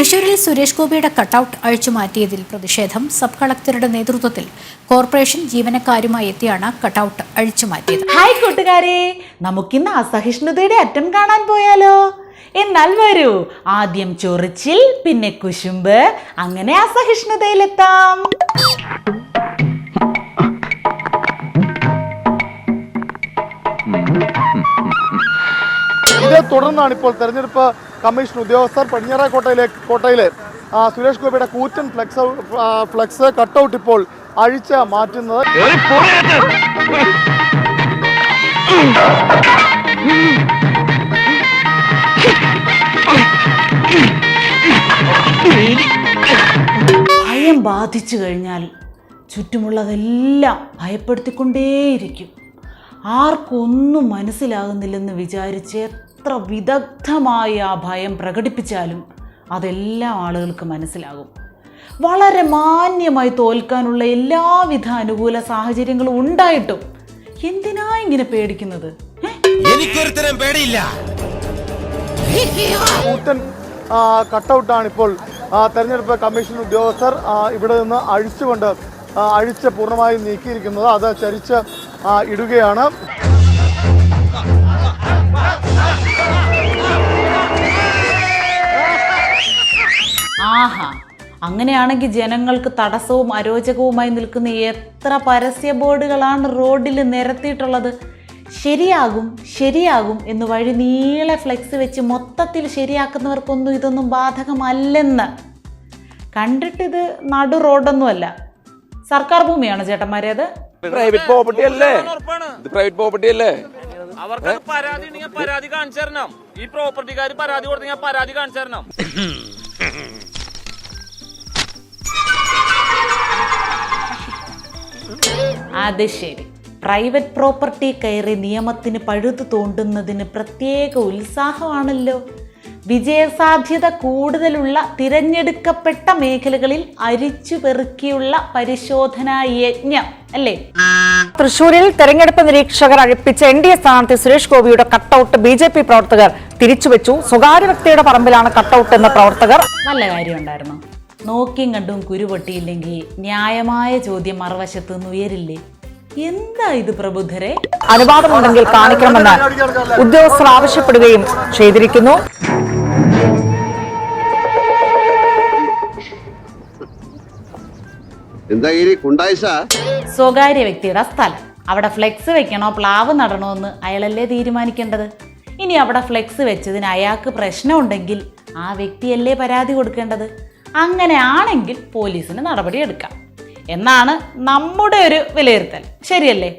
തൃശൂരിൽ സുരേഷ് ഗോപിയുടെ കട്ടൌട്ട് അഴിച്ചുമാറ്റിയതിൽ പ്രതിഷേധം സബ് കളക്ടറുടെ നേതൃത്വത്തിൽ കോർപ്പറേഷൻ ജീവനക്കാരുമായി എത്തിയാണ് കട്ടൌട്ട് അഴിച്ചുമാറ്റിയത് ഹായ് കൂട്ടുകാരെ നമുക്കിന്ന് അസഹിഷ്ണുതയുടെ അറ്റം കാണാൻ പോയാലോ? എന്നാൽ വരൂ ആദ്യം ചൊറിച്ചിൽ പിന്നെ കുശുമ്പ് അങ്ങനെ അസഹിഷ്ണുതയിലെത്താം. ഇതേ തുടർന്നാണ് ഇപ്പോൾ തെരഞ്ഞെടുപ്പ് കമ്മീഷൻ ഉദ്യോഗസ്ഥർ പടിഞ്ഞാറ കോട്ടയിലെ കോട്ടയിലെ സുരേഷ് ഗോപിയുടെ കൂറ്റൻ ഫ്ലെക്സ് ഫ്ലെക്സ് കട്ടൗട്ട് ഇപ്പോൾ അഴിച്ച് മാറ്റുന്നത്. ഭയം ബാധിച്ചു കഴിഞ്ഞാൽ ചുറ്റുമുള്ളതെല്ലാം ഭയപ്പെടുത്തിക്കൊണ്ടേയിരിക്കും. ആർക്കൊന്നും മനസ്സിലാകുന്നില്ലെന്ന് വിചാരിച്ച് എത്ര വിദഗ്ധമായി ആ ഭയം പ്രകടിപ്പിച്ചാലും അതെല്ലാ ആളുകൾക്ക് മനസ്സിലാകും. വളരെ മാന്യമായി തോൽക്കാനുള്ള എല്ലാവിധ അനുകൂല സാഹചര്യങ്ങളും ഉണ്ടായിട്ടും എന്തിനാ ഇങ്ങനെ പേടിക്കുന്നത്? എനിക്കൊരുത്തരം പേടിയില്ല. കൂറ്റൻ കട്ടൗട്ടാണ് ഇപ്പോൾ തെരഞ്ഞെടുപ്പ് കമ്മീഷൻ ഉദ്യോഗസ്ഥർ ഇവിടെ നിന്ന് അഴിച്ചുകൊണ്ട് അഴിച്ച് പൂർണമായും നീക്കിയിരിക്കുന്നത്. അത് ചരിച്ച് ഇടുകയാണ്. ആഹാ. അങ്ങനെയാണെങ്കിൽ ജനങ്ങൾക്ക് തടസ്സവും അരോചകവുമായി നിൽക്കുന്ന എത്ര പരസ്യ ബോർഡുകളാണ് റോഡിൽ നിരത്തിയിട്ടുള്ളത്. ശരിയാകും ശരിയാകും എന്ന് വഴി നീളെ ഫ്ലെക്സ് വെച്ച് മൊത്തത്തിൽ ശരിയാക്കുന്നവർക്കൊന്നും ഇതൊന്നും ബാധകമല്ലെന്ന്. കണ്ടിട്ടിത് നടു റോഡൊന്നുമല്ല. സർക്കാർ ഭൂമിയാണ് ചേട്ടന്മാരെ അത്? പ്രൈവറ്റ് പ്രോപ്പർട്ടി അല്ലേ? ഇത് പ്രൈവറ്റ് പ്രോപ്പർട്ടി അല്ലേ? അവർക്ക് പരാതി ഉണ്ടെങ്കിൽ പരാതി കാണിച്ചു തരണം. ഈ പ്രോപ്പർട്ടിക്കാർ പരാതി കൊടുത്തെങ്കിൽ പരാതി കാണിച്ചു തരണം. അത് ശരി. പ്രൈവറ്റ് പ്രോപ്പർട്ടി കയറി നിയമത്തിന് പഴുതു തോണ്ടുന്നതിന് പ്രത്യേക ഉത്സാഹമാണല്ലോ. വിജയസാധ്യത കൂടുതലുള്ള തിരഞ്ഞെടുക്കപ്പെട്ട മേഖലകളിൽ അരിച്ചു പെറുക്കിയുള്ള പരിശോധനാ യജ്ഞം അല്ലേ? തൃശൂരിൽ തെരഞ്ഞെടുപ്പ് നിരീക്ഷകർ അഴിപ്പിച്ച എൻ ഡി എ സ്ഥാനാർത്ഥി സുരേഷ് ഗോപിയുടെ കട്ടൌട്ട് ബി ജെ പി പ്രവർത്തകർ തിരിച്ചുവെച്ചു. സ്വകാര്യ വ്യക്തിയുടെ പറമ്പിലാണ് കട്ടൌട്ട് എന്ന പ്രവർത്തകർ. നല്ല കാര്യമുണ്ടായിരുന്നു നോക്കിയും കണ്ടും കുരുപൊട്ടിയില്ലെങ്കിൽ ന്യായമായ ചോദ്യം മറുവശത്ത് നിന്ന് ഉയരില്ലേ? എന്താ ഇത് പ്രബുദ്ധരെ? അനുവാദമുണ്ടെങ്കിൽ കാണിക്കണമെന്ന് ഉദ്യോഗസ്ഥർ ആവശ്യപ്പെടുകയും ചെയ്തിരിക്കുന്നു. സ്വകാര്യ വ്യക്തിയുടെ സ്ഥലം. അവിടെ ഫ്ലെക്സ് വെക്കണോ പ്ലാവ് നടണോ എന്ന് അയാളല്ലേ തീരുമാനിക്കേണ്ടത്? ഇനി അവിടെ ഫ്ലെക്സ് വെച്ചതിന് അയാൾക്ക് പ്രശ്നമുണ്ടെങ്കിൽ ആ വ്യക്തിയല്ലേ പരാതി കൊടുക്കേണ്ടത്? അങ്ങനെ ആണെങ്കിൽ പോലീസിന് നടപടിയെടുക്കാം എന്നാണ് നമ്മുടെ ഒരു വിലയിരുത്തൽ. ശരിയല്ലേ?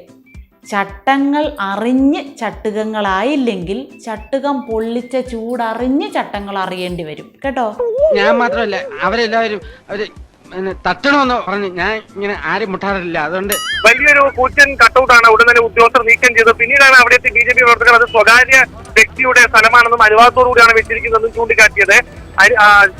ചട്ടങ്ങൾ അറിഞ്ഞ് ചട്ടുകങ്ങളായില്ലെങ്കിൽ ചട്ടുകം പൊള്ളിച്ച ചൂടറിഞ്ഞ് ചട്ടങ്ങൾ അറിയേണ്ടി വരും. കേട്ടോ? ഞാൻ മാത്രമല്ല അവരെല്ലാവരും അവർ തട്ടണമെന്ന് പറഞ്ഞ് ഞാൻ ഇങ്ങനെ ആരും മുട്ടാറില്ല. അതുകൊണ്ട് വലിയൊരു കൂറ്റൻ കട്ടൗട്ടാണ് ഉടൻ തന്നെ ഉദ്യോഗസ്ഥർ നീക്കം ചെയ്തത്. പിന്നീടാണ് അവിടുത്തെ ബി ജെ പി പ്രവർത്തകർ അത് സ്വകാര്യ വ്യക്തിയുടെ സ്ഥലമാണെന്നും അനുവാദത്തോടുകൂടിയാണ് വെച്ചിരിക്കുന്നതെന്നും ചൂണ്ടിക്കാട്ടിയത്.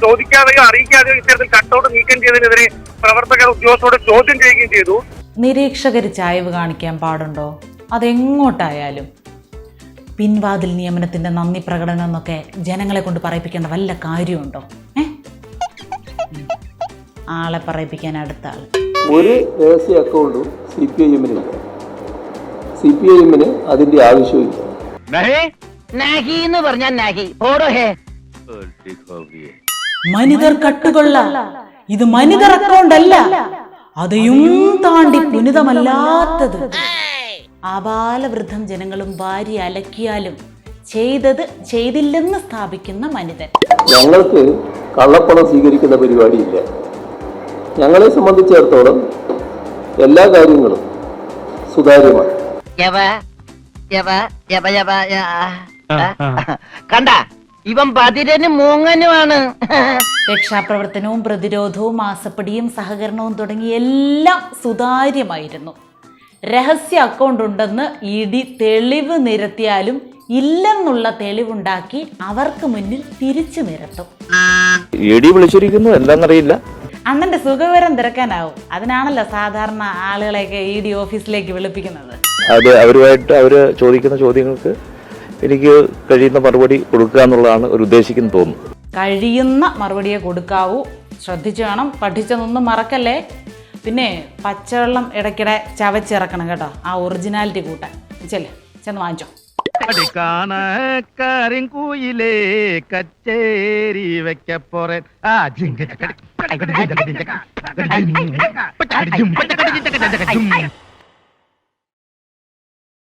ചോദിക്കാതെയോ അറിയിക്കാതെയോ ഇത്തരത്തിൽ കട്ടൗട്ട് നീക്കം ചെയ്തതിനെതിരെ പ്രവർത്തകർ ഉദ്യോഗസ്ഥരോട് ചോദ്യം ചെയ്യുകയും ചെയ്തു. നിരീക്ഷകർ ചായവ് കാണിക്കാൻ പാടുണ്ടോ? അതെങ്ങോട്ടായാലും. പിൻവാതിൽ നിയമനത്തിന്റെ നന്ദി പ്രകടനം എന്നൊക്കെ ജനങ്ങളെ കൊണ്ട് പറയിപ്പിക്കേണ്ട വല്ല കാര്യമുണ്ടോ? ഏ? ആളെ പറയിപ്പിക്കാൻ അടുത്ത ആൾ ഒരു രഹസ്യ അക്കൗണ്ടും സി പി ഐ എമ്മിനില്ല സി പി ഐ എമ്മിന് അതിന്റെ ആവശ്യമില്ല നാഹി? എന്ന് പറഞ്ഞാൽ നാഹി. ഓടോ ഹേ. മനിതർ കട്ടുകൊള്ള. ഇത് മനിതർ അക്കൗണ്ട് അല്ല അതെയും താണ്ടി പുനിതമല്ലാത്തത്. ആബാലവൃദ്ധം ജനങ്ങളും ഭാര്യ അലക്കിയാലും ചെയ്തത് ചെയ്തില്ലെന്ന് സ്ഥാപിക്കുന്ന മനിതൻ. ഞങ്ങൾക്ക് കള്ളപ്പണം സ്വീകരിക്കുന്ന പരിപാടിയില്ല. ഞങ്ങളെ സംബന്ധിച്ചിടത്തോളം എല്ലാ കാര്യങ്ങളും സുതാര്യമാണ്. യവ യവ യവ യവ യ- കണ്ട? ഇവൻ പതിരനും മൂങ്ങനുമാണ്. രക്ഷാപ്രവർത്തനവും പ്രതിരോധവും മാസപ്പടിയും സഹകരണവും തുടങ്ങി എല്ലാം സുതാര്യമായിരുന്നു. രഹസ്യ അക്കൗണ്ട് ഉണ്ടെന്ന് ഇ ഡി തെളിവ് നിരത്തിയാലും ഇല്ലെന്നുള്ള തെളിവുണ്ടാക്കി അവർക്ക് മുന്നിൽ തിരിച്ചു നിരത്തും. ഡി വിളിച്ചിരിക്കുന്നു എന്താണെന്നറിയില്ല അണ്ണന്റെ സുഖവിവരം തിരക്കാനാവും. അതിനാണല്ലോ സാധാരണ ആളുകളെയൊക്കെ ഇ ഡി ഓഫീസിലേക്ക് വിളിപ്പിക്കുന്നത്. അത് അവരുമായിട്ട് അവർ ചോദിക്കുന്ന ചോദ്യങ്ങൾക്ക് എനിക്ക് കഴിയുന്ന മറുപടി കൊടുക്കുക എന്നുള്ളതാണ് ഒരു ഉദ്ദേശിക്കുന്നത് തോന്നുന്നു കഴിയുന്ന മറുപടിയെ കൊടുക്കാവൂ ശ്രദ്ധിച്ചു വേണം പഠിച്ചതൊന്നും മറക്കല്ലേ പിന്നെ പച്ചവെള്ളം ഇടയ്ക്കിടെ ചവച്ചിറക്കണം കേട്ടോ ആ ഒറിജിനാലിറ്റി കൂട്ടാൻ ചെല്ലേ ചെന്ന് വാങ്ങിച്ചോ കരിങ്കൂയിലേ കച്ചേരി വെക്കപ്പോറേ ആ ജിങ്ക